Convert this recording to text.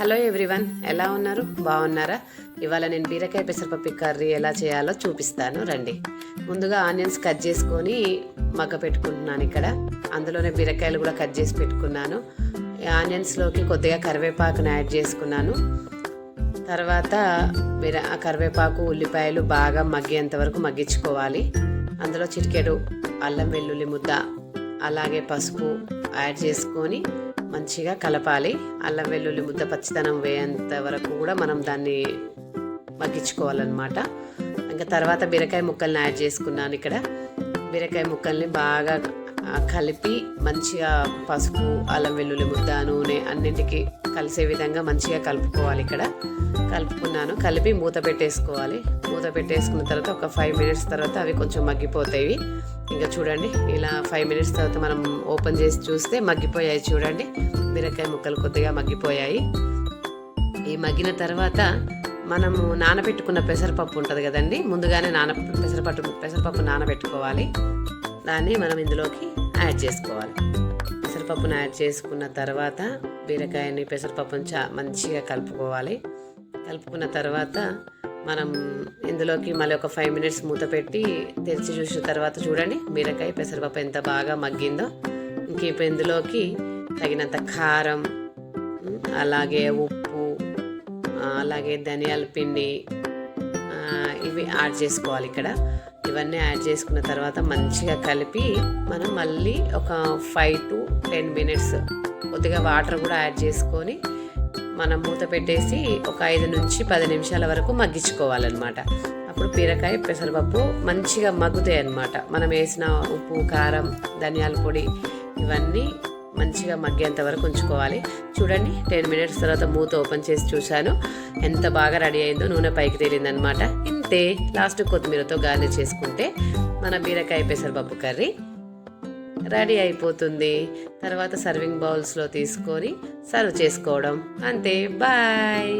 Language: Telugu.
హలో ఎవ్రీవన్ ఎలా ఉన్నారు? బాగున్నారా? ఇవాళ నేను బీరకాయ పెసరపప్పు కర్రీ ఎలా చేయాలో చూపిస్తాను రండి. ముందుగా ఆనియన్స్ కట్ చేసుకొని మగ్గ పెట్టుకుంటున్నాను ఇక్కడ. అందులోనే బీరకాయలు కూడా కట్ చేసి పెట్టుకున్నాను. ఆనియన్స్లోకి కొద్దిగా కరివేపాకును యాడ్ చేసుకున్నాను. తర్వాత మీరు కరివేపాకు ఉల్లిపాయలు బాగా మగ్గేంత వరకు మగ్గించుకోవాలి. అందులో చిటికెడు అల్లం వెల్లుల్లి ముద్ద అలాగే పసుపు యాడ్ చేసుకొని మంచిగా కలపాలి. అల్లం వెల్లుల్లి ముద్ద పచ్చితనం వేయేంత వరకు కూడా మనం దాన్ని మగ్గించుకోవాలన్నమాట. ఇంకా తర్వాత బీరకాయ ముక్కల్ని యాడ్ చేసుకున్నాను ఇక్కడ. బీరకాయ ముక్కల్ని బాగా కలిపి మంచిగా పసుపు అల్లం వెల్లుల్లి ముద్ద నూనె అన్నింటికి కలిసే విధంగా మంచిగా కలుపుకోవాలి ఇక్కడ. కలుపుకున్నాను. కలిపి మూత పెట్టేసుకోవాలి. మూత పెట్టేసుకున్న తర్వాత ఒక ఫైవ్ మినిట్స్ తర్వాత అవి కొంచెం మగ్గిపోతాయి. ఇంకా చూడండి ఇలా ఫైవ్ మినిట్స్ తర్వాత మనం ఓపెన్ చేసి చూస్తే మగ్గిపోయాయి చూడండి. బీరకాయ ముక్కలు కొద్దిగా మగ్గిపోయాయి. ఈ మగ్గిన తర్వాత మనము నానబెట్టుకున్న పెసరపప్పు ఉంటుంది కదండి ముందుగానే నాన పెసరపప్పు పెసరపప్పు నానబెట్టుకోవాలి. దాన్ని మనం ఇందులోకి యాడ్ చేసుకోవాలి. పెసరపప్పును యాడ్ చేసుకున్న తర్వాత బీరకాయని పెసరపప్పును చా మంచిగా కలుపుకోవాలి. కలుపుకున్న తర్వాత మనం ఇందులోకి మళ్ళీ ఒక ఫైవ్ మినిట్స్ మూత పెట్టి తెరిచి చూసిన తర్వాత చూడండి బీరకాయ పెసరపప్పు ఎంత బాగా మగ్గిందో. ఇంక ఇప్పుడు ఇందులోకి తగినంత కారం అలాగే ఉప్పు అలాగే ధనియాల పిండి ఇవి యాడ్ చేసుకోవాలి ఇక్కడ. ఇవన్నీ యాడ్ చేసుకున్న తర్వాత మంచిగా కలిపి మనం మళ్ళీ ఒక ఫైవ్ టు టెన్ మినిట్స్ కొద్దిగా వాటర్ కూడా యాడ్ చేసుకొని మనం మూత పెట్టేసి ఒక ఐదు నుంచి పది నిమిషాల వరకు మగ్గించుకోవాలన్నమాట. అప్పుడు బీరకాయ పెసరపప్పు మంచిగా మగ్గుతాయి అన్నమాట. మనం వేసిన ఉప్పు కారం ధనియాల పొడి ఇవన్నీ మంచిగా మగ్గేంత వరకు ఉంచుకోవాలి. చూడండి టెన్ మినిట్స్ తర్వాత మూత ఓపెన్ చేసి చూశాను. ఎంత బాగా రెడీ అయిందో నూనె పైకి తేలిందనమాట ఇంతే లాస్ట్ కొత్తిమీరతో గార్నిష్ చేసుకుంటే మన బీరకాయ పెసరపప్పు కర్రీ రెడీ అయిపోతుంది. తర్వాత సర్వింగ్ బౌల్స్లో తీసుకొని సర్వ్ చేసుకోవడం. అంతే. బాయ్.